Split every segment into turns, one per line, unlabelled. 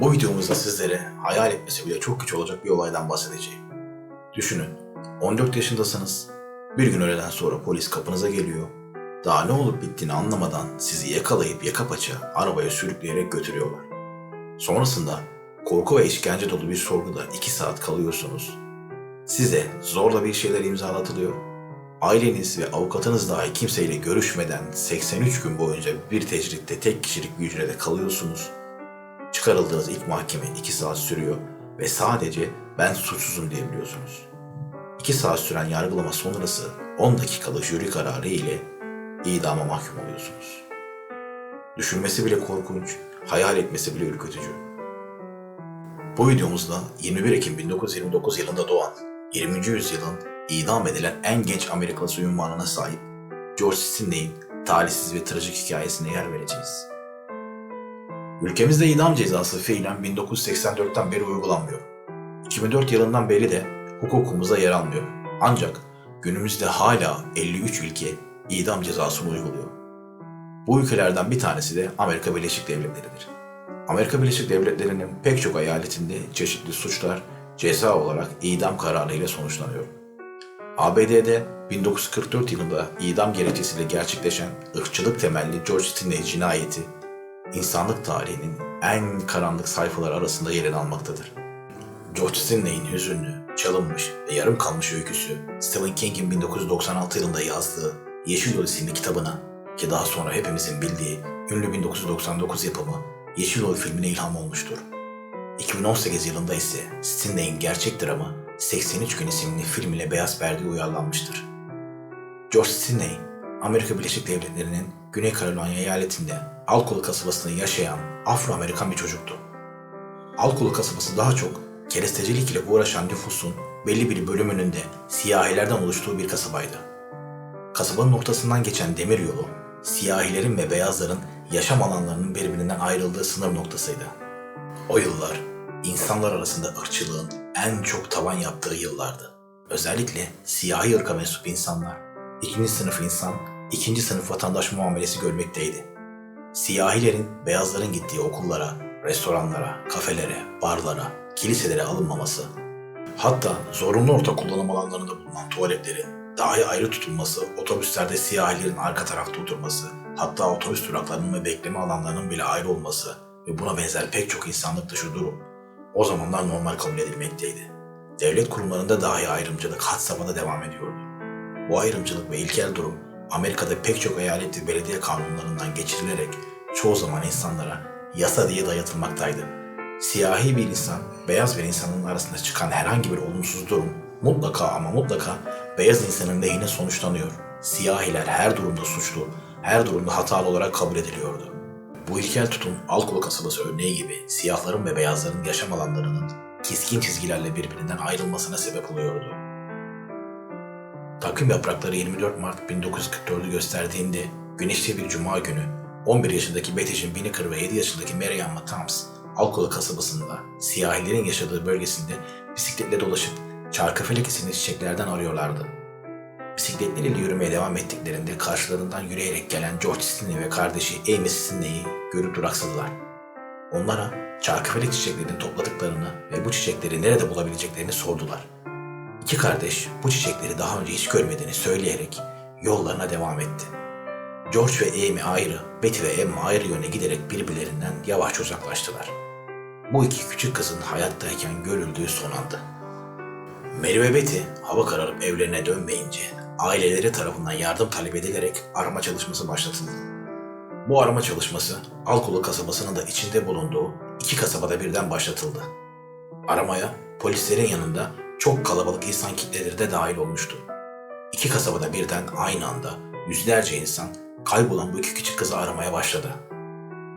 Bu videomuzda sizlere hayal etmesi bile çok güç olacak bir olaydan bahsedeceğim. Düşünün, 14 yaşındasınız. Bir gün öğleden sonra polis kapınıza geliyor. Daha ne olup bittiğini anlamadan sizi yakalayıp yaka paça arabaya sürükleyerek götürüyorlar. Sonrasında korku ve işkence dolu bir sorguda 2 saat kalıyorsunuz. Size zorla bir şeyler imzalatılıyor. Aileniz ve avukatınız dahi kimseyle görüşmeden 83 gün boyunca bir tecritte tek kişilik bir hücrede kalıyorsunuz. Çıkarıldığınız ilk mahkeme 2 saat sürüyor ve sadece ben suçsuzum diyebiliyorsunuz. 2 saat süren yargılama sonrası 10 dakikalık jüri kararı ile idama mahkum oluyorsunuz. Düşünmesi bile korkunç, hayal etmesi bile ürkütücü. Bu videomuzda 21 Ekim 1929 yılında doğan, 20. yüzyılın idam edilen en genç Amerikalısı ünvanına sahip George Sidney'in talihsiz ve trajik hikayesine yer vereceğiz. Ülkemizde idam cezası fiilen 1984'ten beri uygulanmıyor. 2004 yılından beri de hukukumuzda yer almıyor. Ancak günümüzde hala 53 ülke idam cezasını uyguluyor. Bu ülkelerden bir tanesi de Amerika Birleşik Devletleri'dir. Amerika Birleşik Devletleri'nin pek çok eyaletinde çeşitli suçlar ceza olarak idam kararı ile sonuçlanıyor. ABD'de 1944 yılında idam gerekçesiyle gerçekleşen ırkçılık temelli George Stinney cinayeti, insanlık tarihinin en karanlık sayfalar arasında yerini almaktadır. George Stinney'in hüzünlü, çalınmış ve yarım kalmış öyküsü, Stephen King'in 1996 yılında yazdığı Yeşil Yol isimli kitabına ki daha sonra hepimizin bildiği ünlü 1999 yapımı Yeşil Yol filmine ilham olmuştur. 2018 yılında ise Stinney'in gerçek dramı 83 Gün isimli film ile beyaz perdeye uyarlanmıştır. George Stinney, Amerika Birleşik Devletleri'nin Güney Carolina eyaletinde Alkolu kasabasında yaşayan Afro-Amerikan bir çocuktu. Alkolu kasabası daha çok kerestecilik ile uğraşan nüfusun belli bir bölümünün de siyahilerden oluştuğu bir kasabaydı. Kasabanın ortasından geçen demir yolu, siyahilerin ve beyazların yaşam alanlarının birbirinden ayrıldığı sınır noktasıydı. O yıllar insanlar arasında ırkçılığın en çok tavan yaptığı yıllardı. Özellikle siyahi ırka mensup insanlar, ikinci sınıf insan, ikinci sınıf vatandaş muamelesi görmekteydi. Siyahilerin beyazların gittiği okullara, restoranlara, kafelere, barlara, kiliselere alınmaması, hatta zorunlu ortak kullanım alanlarında bulunan tuvaletlerin dahi ayrı tutulması, otobüslerde siyahilerin arka tarafta oturması, hatta otobüs duraklarının ve bekleme alanlarının bile ayrı olması ve buna benzer pek çok insanlık dışı durum o zamanlar normal kabul edilmekteydi. Devlet kurumlarında dahi ayrımcılık had safhada devam ediyordu. Bu ayrımcılık ve ilkel durum Amerika'da pek çok eyaletli belediye kanunlarından geçirilerek çoğu zaman insanlara yasa diye dayatılmaktaydı. Siyahi bir insan, beyaz bir insanın arasında çıkan herhangi bir olumsuz durum mutlaka ama mutlaka beyaz insanın lehine sonuçlanıyor. Siyahiler her durumda suçlu, her durumda hatalı olarak kabul ediliyordu. Bu ilkel tutum Alkolu kasabası örneği gibi siyahların ve beyazların yaşam alanlarının keskin çizgilerle birbirinden ayrılmasına sebep oluyordu. Takvim yaprakları 24 Mart 1944'ü gösterdiğinde güneşli bir cuma günü 11 yaşındaki Betty Jean Binnicker ve 7 yaşındaki Mary Ann Thoms Alkolu kasabasında siyahilerin yaşadığı bölgesinde bisikletle dolaşıp Çarkıfelek isimli çiçeklerden arıyorlardı. Bisikletleriyle yürümeye devam ettiklerinde karşılarından yürüyerek gelen George Stinney ve kardeşi Amy Stinney'i görüp duraksadılar. Onlara çarkıfelek çiçeklerini topladıklarını ve bu çiçekleri nerede bulabileceklerini sordular. İki kardeş bu çiçekleri daha önce hiç görmediğini söyleyerek yollarına devam etti. George ve Amy ayrı, Betty ve Emma ayrı yöne giderek birbirlerinden yavaşça uzaklaştılar. Bu iki küçük kızın hayattayken görüldüğü son andı. Mary ve Betty hava kararıp evlerine dönmeyince aileleri tarafından yardım talep edilerek arama çalışması başlatıldı. Bu arama çalışması Alkolu kasabasının da içinde bulunduğu iki kasabada birden başlatıldı. Aramaya polislerin yanında çok kalabalık insan kitleleri de dahil olmuştu. İki kasabada birden aynı anda yüzlerce insan kaybolan bu iki küçük kızı aramaya başladı.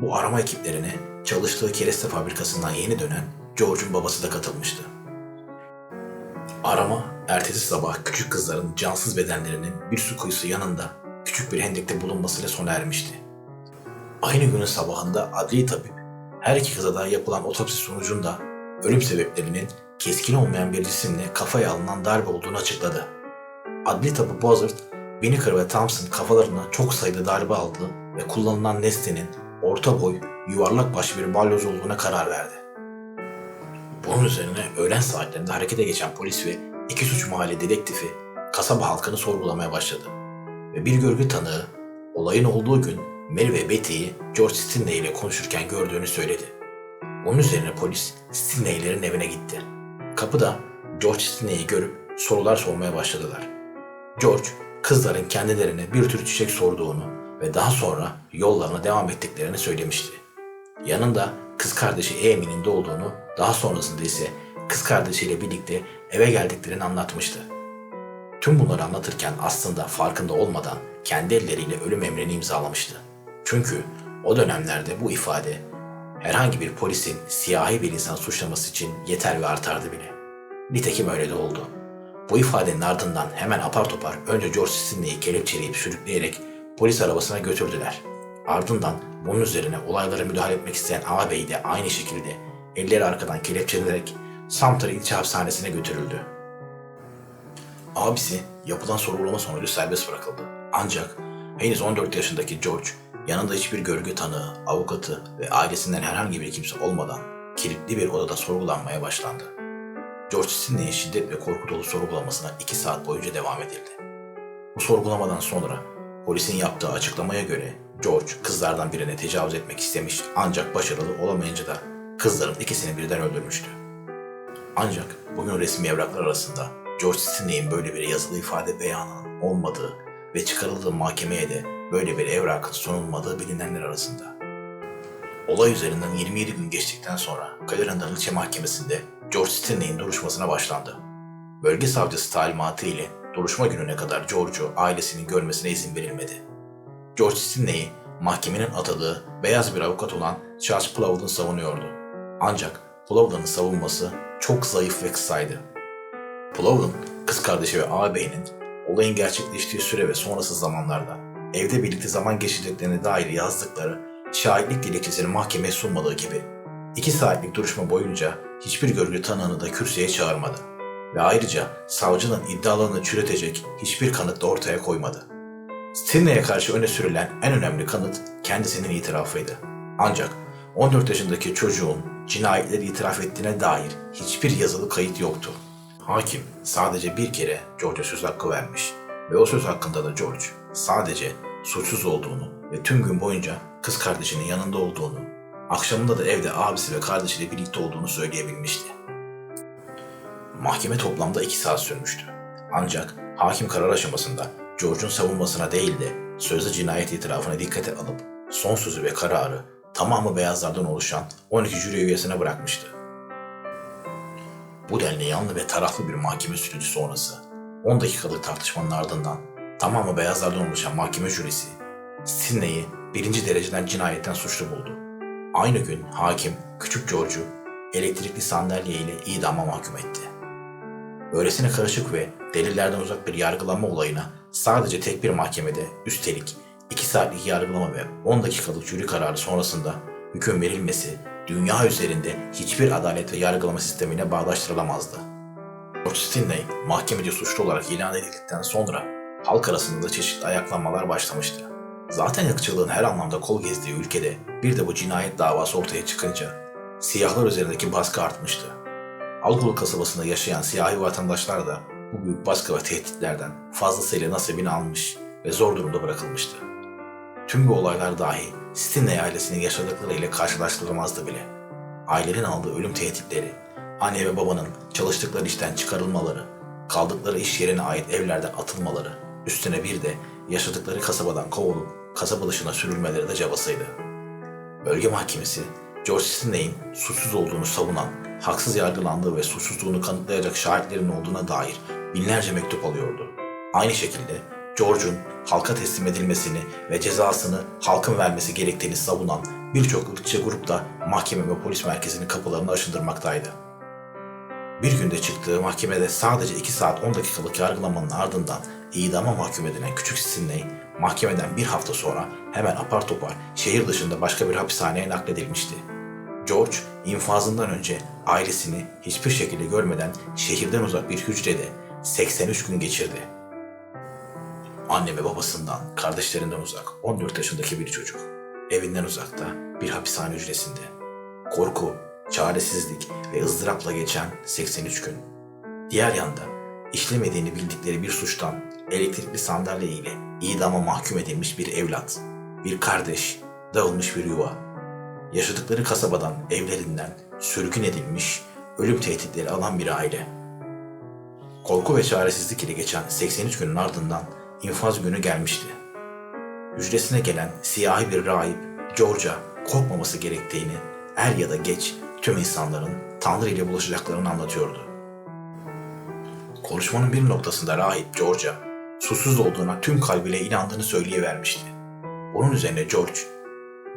Bu arama ekiplerine çalıştığı kereste fabrikasından yeni dönen George'un babası da katılmıştı. Arama ertesi sabah küçük kızların cansız bedenlerinin bir su kuyusu yanında küçük bir hendekte bulunmasıyla sona ermişti. Aynı günün sabahında adli tabip her iki kıza da yapılan otopsi sonucunda ölüm sebeplerinin keskin olmayan bir cisimle kafaya alınan darbe olduğunu açıkladı. Adli tabip Buzzard, Binnicker ve Thompson kafalarına çok sayıda darbe aldığı ve kullanılan nesnenin orta boy, yuvarlak başlı bir balyoz olduğuna karar verdi. Bunun üzerine öğlen saatlerinde harekete geçen polis ve iki suç mahalle dedektifi kasaba halkını sorgulamaya başladı. Ve bir görgü tanığı olayın olduğu gün Mary ve Betty'yi George Stinney ile konuşurken gördüğünü söyledi. Bunun üzerine polis Stinney'lerin evine gitti. Kapıda George Stinney'i görüp sorular sormaya başladılar. George, kızların kendilerine bir tür çiçek sorduğunu ve daha sonra yollarına devam ettiklerini söylemişti. Yanında kız kardeşi Amy'nin de olduğunu, daha sonrasında ise kız kardeşiyle birlikte eve geldiklerini anlatmıştı. Tüm bunları anlatırken aslında farkında olmadan kendi elleriyle ölüm emrini imzalamıştı. Çünkü o dönemlerde bu ifade herhangi bir polisin siyahi bir insan suçlaması için yeter ve artardı bile. Nitekim öyle de oldu. Bu ifadenin ardından hemen apar topar önce George Sidney'i kelepçeleyip sürükleyerek polis arabasına götürdüler. Ardından bunun üzerine olaylara müdahale etmek isteyen ağabey de aynı şekilde elleri arkadan kelepçelenerek Sumter İlçe Hapishanesi'ne götürüldü. Abisi yapılan sorgulama sonucu serbest bırakıldı. Ancak henüz 14 yaşındaki George yanında hiçbir görgü tanığı, avukatı ve ailesinden herhangi bir kimse olmadan kilitli bir odada sorgulanmaya başlandı. George Sidney'in şiddet ve korku dolu sorgulamasına 2 saat boyunca devam edildi. Bu sorgulamadan sonra polisin yaptığı açıklamaya göre George kızlardan birine tecavüz etmek istemiş ancak başarılı olamayınca da kızların ikisini birden öldürmüştü. Ancak bugün resmi evraklar arasında George Sidney'in böyle bir yazılı ifade beyanının olmadığı ve çıkarıldığı mahkemeye de böyle bir evrakın sunulmadığı bilinenler arasında. Olay üzerinden 27 gün geçtikten sonra Clarendon İlçe Mahkemesi'nde George Sidney'in duruşmasına başlandı. Bölge savcısı talimatı ile duruşma gününe kadar George'u ailesinin görmesine izin verilmedi. George Sidney'i mahkemenin atadığı beyaz bir avukat olan Charles Plowden savunuyordu. Ancak Plowden'ın savunması çok zayıf ve kısaydı. Plowden, kız kardeşi ve ağabeyinin olayın gerçekleştiği süre ve sonrası zamanlarda evde birlikte zaman geçirdiklerine dair yazdıkları şahitlik dilekçesini mahkemeye sunmadığı gibi iki saatlik duruşma boyunca hiçbir görgü tanığını da kürsüye çağırmadı ve ayrıca savcının iddialarını çürütecek hiçbir kanıt da ortaya koymadı. Stinney'e karşı öne sürülen en önemli kanıt kendisinin itirafıydı. Ancak 14 yaşındaki çocuğun cinayetleri itiraf ettiğine dair hiçbir yazılı kayıt yoktu. Hakim sadece bir kere George'a söz hakkı vermiş ve o söz hakkında da George sadece suçsuz olduğunu ve tüm gün boyunca kız kardeşinin yanında olduğunu, akşamında da evde abisi ve kardeşiyle birlikte olduğunu söyleyebilmişti. Mahkeme toplamda iki saat sürmüştü. Ancak hakim karar aşamasında George'un savunmasına değil de sözlü cinayet itirafına dikkate alıp son sözü ve kararı tamamı beyazlardan oluşan 12 jüri üyesine bırakmıştı. Bu denli yanlı ve taraflı bir mahkeme süreci sonrası 10 dakikalık tartışmanın ardından tamamı beyazlardan oluşan mahkeme jürisi Sidney'i birinci dereceden cinayetten suçlu buldu. Aynı gün hakim küçük George'u elektrikli sandalye ile idama mahkum etti. Öylesine karışık ve delillerden uzak bir yargılama olayına sadece tek bir mahkemede üstelik 2 saatlik yargılama ve 10 dakikalık jüri kararı sonrasında hüküm verilmesi dünya üzerinde hiçbir adalet ve yargılama sistemine bağdaştırılamazdı. George Stinney mahkemece suçlu olarak ilan edildikten sonra halk arasında da çeşitli ayaklanmalar başlamıştı. Zaten ırkçılığın her anlamda kol gezdiği ülkede bir de bu cinayet davası ortaya çıkınca siyahlar üzerindeki baskı artmıştı. Algolu kasabasında yaşayan siyahi vatandaşlar da bu büyük baskı ve tehditlerden fazlasıyla nasibini almış ve zor durumda bırakılmıştı. Tüm bu olaylar dahi Stinney ailesinin yaşadıkları ile karşılaştırılamazdı bile. Ailenin aldığı ölüm tehditleri, anne ve babanın çalıştıkları işten çıkarılmaları, kaldıkları iş yerine ait evlerden atılmaları, üstüne bir de yaşadıkları kasabadan kovulup kasaba dışına sürülmeleri de cabasıydı. Bölge mahkemesi, George Stinney'in suçsuz olduğunu savunan, haksız yargılandığı ve suçsuzluğunu kanıtlayacak şahitlerin olduğuna dair binlerce mektup alıyordu. Aynı şekilde George'un halka teslim edilmesini ve cezasını halkın vermesi gerektiğini savunan birçok ırkçı grup da mahkeme ve polis merkezinin kapılarını aşındırmaktaydı. Bir günde çıktığı mahkemede sadece 2 saat 10 dakikalık yargılamanın ardından idama mahkum edilen küçük Sidney, mahkemeden bir hafta sonra hemen apar topar şehir dışında başka bir hapishaneye nakledilmişti. George, infazından önce ailesini hiçbir şekilde görmeden şehirden uzak bir hücrede 83 gün geçirdi. Anne ve babasından, kardeşlerinden uzak 14 yaşındaki bir çocuk. Evinden uzakta bir hapishane hücresinde. Korku, çaresizlik ve ızdırapla geçen 83 gün. Diğer yanda işlemediğini bildikleri bir suçtan elektrikli sandalye ile idama mahkum edilmiş bir evlat, bir kardeş, dağılmış bir yuva. Yaşadıkları kasabadan, evlerinden sürgün edilmiş, ölüm tehditleri alan bir aile. Korku ve çaresizlik ile geçen 83 günün ardından infaz günü gelmişti. Hücresine gelen siyahi bir rahip George'a korkmaması gerektiğini er ya da geç tüm insanların Tanrı ile buluşacaklarını anlatıyordu. Konuşmanın bir noktasında rahip George'a susuz olduğuna tüm kalbiyle inandığını söyleyivermişti. Bunun üzerine George,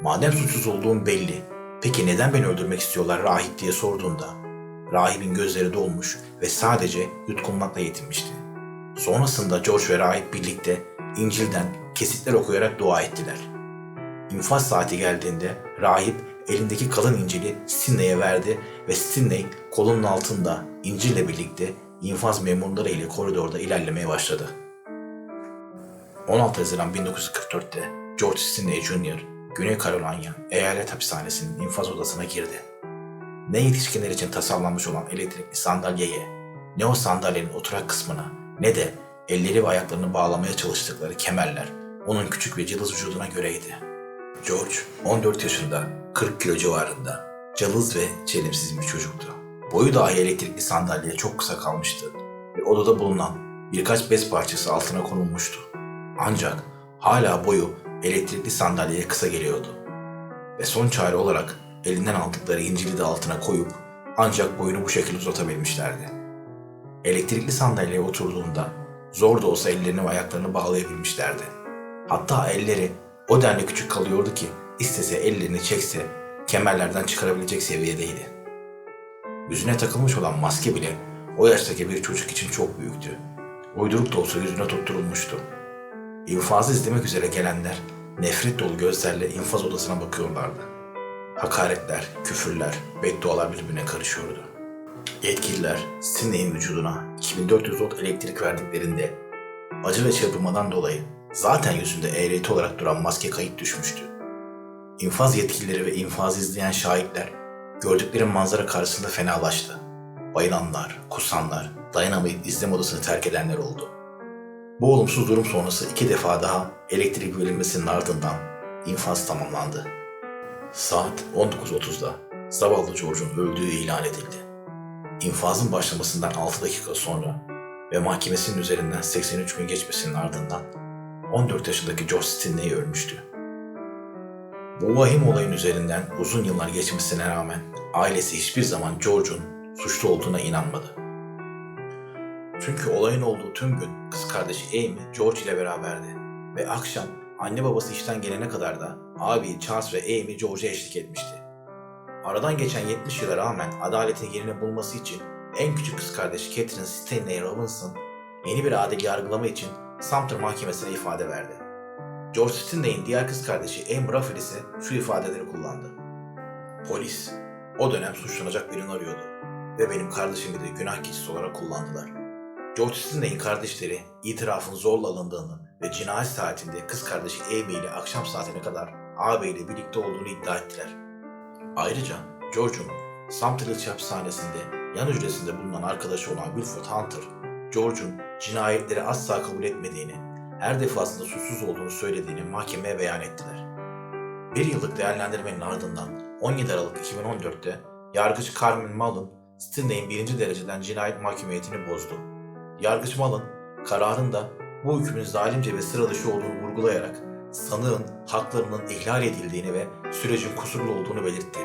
madem suçsuz olduğum belli, peki neden beni öldürmek istiyorlar rahip diye sorduğunda, rahibin gözleri dolmuş ve sadece yutkunmakla yetinmişti. Sonrasında George ve rahip birlikte İncil'den kesitler okuyarak dua ettiler. İnfaz saati geldiğinde rahip elindeki kalın İncil'i Sidney'e verdi ve Sidney kolunun altında İncil'le birlikte infaz memurları ile koridorda ilerlemeye başladı. 16 Haziran 1944'te George Sidney Jr. Güney Carolina Eyalet Hapishanesi'nin infaz odasına girdi. Ne yetişkinler için tasarlanmış olan elektrikli sandalyeye, ne o sandalyenin oturak kısmına, ne de elleri ve ayaklarını bağlamaya çalıştıkları kemerler onun küçük ve cılız vücuduna göreydi. George 14 yaşında 40 kilo civarında cılız ve çelimsiz bir çocuktu. Boyu dahi elektrikli sandalyeye çok kısa kalmıştı ve odada bulunan birkaç bez parçası altına konulmuştu. Ancak hala boyu elektrikli sandalyeye kısa geliyordu. Ve son çare olarak elinden aldıkları İncil'i de altına koyup ancak boyunu bu şekilde uzatabilmişlerdi. Elektrikli sandalyeye oturduğunda zor da olsa ellerini ve ayaklarını bağlayabilmişlerdi. Hatta elleri o denli küçük kalıyordu ki istese ellerini çekse kemerlerden çıkarabilecek seviyedeydi. Yüzüne takılmış olan maske bile o yaştaki bir çocuk için çok büyüktü. Uyduruk da olsa yüzüne tutturulmuştu. İnfazı izlemek üzere gelenler nefret dolu gözlerle infaz odasına bakıyorlardı. Hakaretler, küfürler, beddualar birbirine karışıyordu. Yetkililer Sidney'in vücuduna 2400 volt elektrik verdiklerinde acı ve çırpınmadan dolayı zaten yüzünde eğreti olarak duran maske kayıp düşmüştü. İnfaz yetkilileri ve infaz izleyen şahitler gördükleri manzara karşısında fenalaştı. Bayılanlar, kusanlar, dayanamayıp izleme odasını terk edenler oldu. Bu olumsuz durum sonrası iki defa daha elektrik verilmesinin ardından infaz tamamlandı. Saat 19.30'da zavallı George'un öldüğü ilan edildi. İnfazın başlamasından 6 dakika sonra ve mahkemesinin üzerinden 83 gün geçmesinin ardından 14 yaşındaki George Stinney ölmüştü. Bu vahim olayın üzerinden uzun yıllar geçmesine rağmen ailesi hiçbir zaman George'un suçlu olduğuna inanmadı. Çünkü olayın olduğu tüm gün kız kardeşi Amy George ile beraberdi ve akşam anne babası işten gelene kadar da abi Charles ve Amy George'a eşlik etmişti. Aradan geçen 70 yıla rağmen adaletin yerini bulması için en küçük kız kardeşi Catherine Stanley Robinson yeni bir adil yargılama için Sumter Mahkemesi'ne ifade verdi. George Stanley'in diğer kız kardeşi Amber Ruffin ise şu ifadeleri kullandı. Polis, o dönem suçlanacak birini arıyordu ve benim kardeşimi de günah keçisi olarak kullandılar. George Stanley'in kardeşleri itirafın zorla alındığını ve cinayet saatinde kız kardeşi Amy ile akşam saatine kadar ağabeyiyle birlikte olduğunu iddia ettiler. Ayrıca George'un Sumter İlçe Hapishanesi'nde yan hücresinde bulunan arkadaşı olan Wilford Hunter, George'un cinayetleri asla kabul etmediğini, her defasında suçsuz olduğunu söylediğini mahkemeye beyan ettiler. Bir yıllık değerlendirmenin ardından 17 Aralık 2014'te yargıç Carmen Mullen, Stanley'in birinci dereceden cinayet mahkumiyetini bozdu. Yargıç Mullen, kararında bu hükmün zalimce ve sıra dışı olduğunu vurgulayarak sanığın haklarının ihlal edildiğini ve sürecin kusurlu olduğunu belirtti.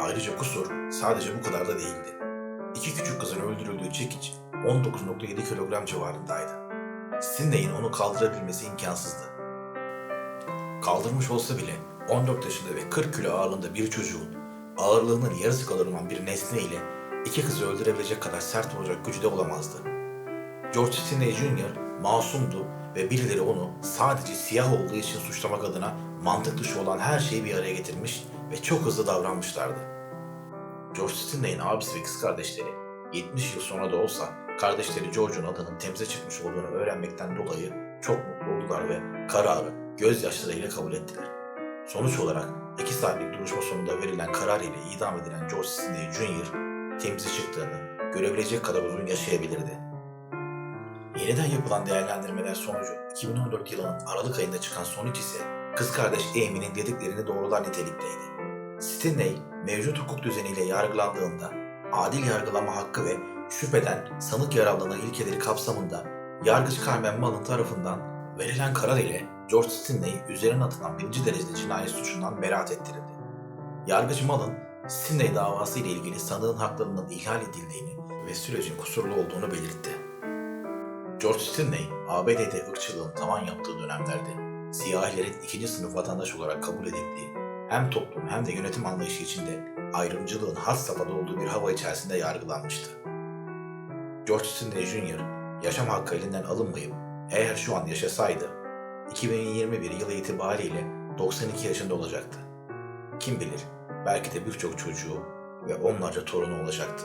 Ayrıca kusur sadece bu kadar da değildi. İki küçük kızın öldürüldüğü çekiç 19.7 kilogram civarındaydı. Sidney'in onu kaldırabilmesi imkansızdı. Kaldırmış olsa bile 14 yaşında ve 40 kilo ağırlığında bir çocuğun ağırlığının yarısı kadar olan bir nesne ile iki kızı öldürebilecek kadar sert olacak gücü de olamazdı. George Sidney Jr. masumdu ve birileri onu sadece siyah olduğu için suçlamak adına mantık dışı olan her şeyi bir araya getirmiş ve çok hızlı davranmışlardı. George Sidney'in abisi ve kız kardeşleri 70 yıl sonra da olsa kardeşleri George'un adının temize çıkmış olduğunu öğrenmekten dolayı çok mutlu oldular ve kararı gözyaşlarıyla kabul ettiler. Sonuç olarak 2 saatlik duruşma sonunda verilen karar ile idam edilen George Sidney Jr. temize çıktığını görebilecek kadar uzun yaşayabilirdi. Yeniden yapılan değerlendirmeler sonucu 2014 yılının Aralık ayında çıkan sonuç ise kız kardeş Amy'nin dediklerini doğrular nitelikteydi. Sidney mevcut hukuk düzeniyle yargılandığında adil yargılama hakkı ve şüpheden sanık yararlılığı ilkeleri kapsamında yargıç Carmen Mullen tarafından verilen karar ile George Sidney üzerine atılan birinci derecede cinayet suçundan beraat ettirildi. Yargıç Mullen, Sidney davası ile ilgili sanığın haklarının ihlal edildiğini ve sürecin kusurlu olduğunu belirtti. George Sidney, ABD'de ırkçılığın tavan yaptığı dönemlerde siyahilerin ikinci sınıf vatandaş olarak kabul edildiği, hem toplum hem de yönetim anlayışı içinde ayrımcılığın has safhada olduğu bir hava içerisinde yargılanmıştı. George Sidney Jr. yaşam hakkı elinden alınmayıp eğer şu an yaşasaydı 2021 yılı itibariyle 92 yaşında olacaktı. Kim bilir belki de birçok çocuğu ve onlarca torunu olacaktı.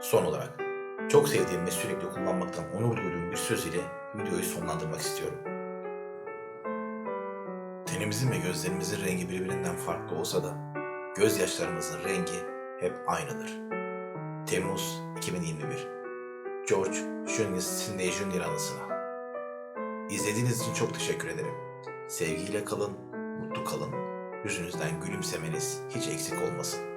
Son olarak çok sevdiğim ve sürekli kullanmaktan onur duyduğum bir söz ile videoyu sonlandırmak istiyorum. Tenimizin ve gözlerimizin rengi birbirinden farklı olsa da gözyaşlarımızın rengi hep aynıdır. Temmuz 2021 George Junius Sidney Jr. anısına. İzlediğiniz için çok teşekkür ederim. Sevgiyle kalın, mutlu kalın. Yüzünüzden gülümsemeniz hiç eksik olmasın.